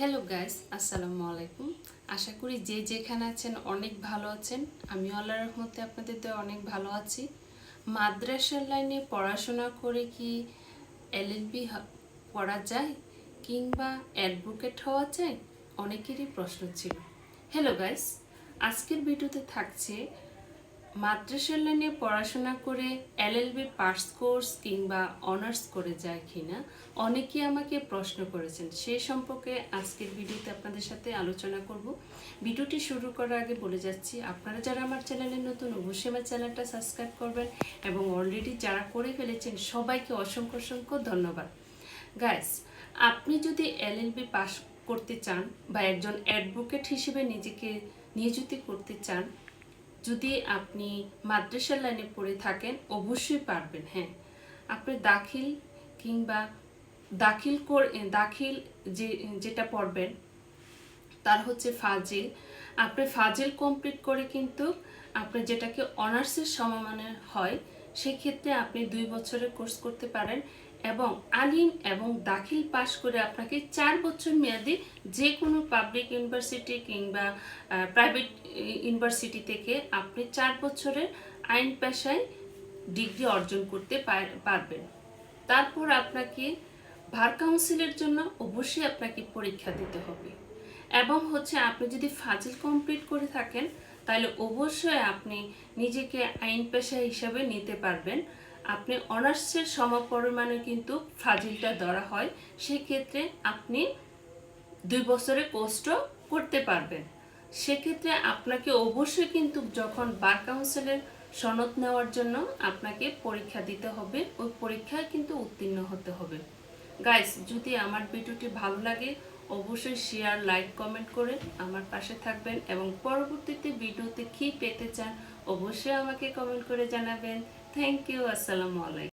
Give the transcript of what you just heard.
Hello guys আসসালামু আলাইকুম। আশা করি যে যেখানে আছেন অনেক ভালো আছেন। আমি আল্লাহর রহমতে আপনাদের তো অনেক ভালো আছি। মাদ্রাসার লাইনে পড়াশোনা করে কি এলএলবি পড়া যায় কিংবা অ্যাডভোকেট হওয়া যায়? অনেকেরই প্রশ্ন ছিল। হ্যালো গাইস আজকের ভিডিওতে থাকছে মাদ্রাসার লাইনে পড়াশোনা করে এলএলবি পার্স কোর্স কিংবা অনার্স করে যায় কিনা অনেকেই আমাকে প্রশ্ন করেছেন। সেই সম্পর্কে আজকের ভিডিওতে আপনাদের সাথে আলোচনা করব। ভিডিওটি শুরু করার আগে বলে যাচ্ছি, আপনারা যারা আমার চ্যানেলে নতুন, অবশ্যই আমার চ্যানেলটা সাবস্ক্রাইব করবেন এবং অলরেডি যারা করে ফেলেছেন, সবাইকে অসংখ্য অসংখ্য ধন্যবাদ। গাইস আপনি যদি এলএলবি পাস করতে চান বা একজন অ্যাডভোকেট হিসেবে নিজেকে নিয়োজিত করতে চান যদি আপনি মাদ্রাসার লাইনে পড়ে থাকেন, অবশ্যই পারবেন হ্যাঁ। আপনি দাখিল কিংবা দাখিল কর দাখিল যে, যেটা পড়বেন, তার হচ্ছে ফাজিল। আপনি ফাজিল কমপ্লিট করে কিন্তু আপনি যেটাকে অনার্সের সমমানের হয়, সেক্ষেত্রে আপনি দুই বছরের কোর্স করতে পারেন। এবং আলিম এবং দাখিল পাশ করে আপনাকে চার বছর মেয়াদি যে কোনো পাবলিক ইউনিভার্সিটি কিংবা প্রাইভেট ইউনিভার্সিটি থেকে আপনি চার বছরের আইন পেশায় ডিগ্রি অর্জন করতে পার- পারবেন। তারপর আপনাকে ভার কাউন্সিলের জন্য অবশ্যই আপনাকে পরীক্ষা দিতে হবে। এবং হচ্ছে আপনি যদি ফাজিল কমপ্লিট করে থাকেন, তাহলে অবশ্যই আপনি নিজেকে আইন পেশা হিসাবে নিতে পারবেন। আপনি অনার্সের সমপরিমাণে কিন্তু ফাজিলটা ধরা হয়, সেক্ষেত্রে আপনি দুই বছরের কোর্সটাও করতে পারবেন। সেক্ষেত্রে আপনাকে অবশ্যই কিন্তু যখন বার কাউন্সিলের সনদ নেওয়ার জন্য আপনাকে পরীক্ষা দিতে হবে, ওই পরীক্ষায় কিন্তু উত্তীর্ণ হতে হবে। গাইস, যদি আমার ভিডিওটি ভালো লাগে, অবশ্যই শেয়ার, লাইক, কমেন্ট করে আমার পাশে থাকবেন এবং পরবর্তীতে ভিডিওতে কী পেতে চান, অবশ্যই আমাকে কমেন্ট করে জানাবেন। থ্যাংক ইউ আসসালামু আলাইকুম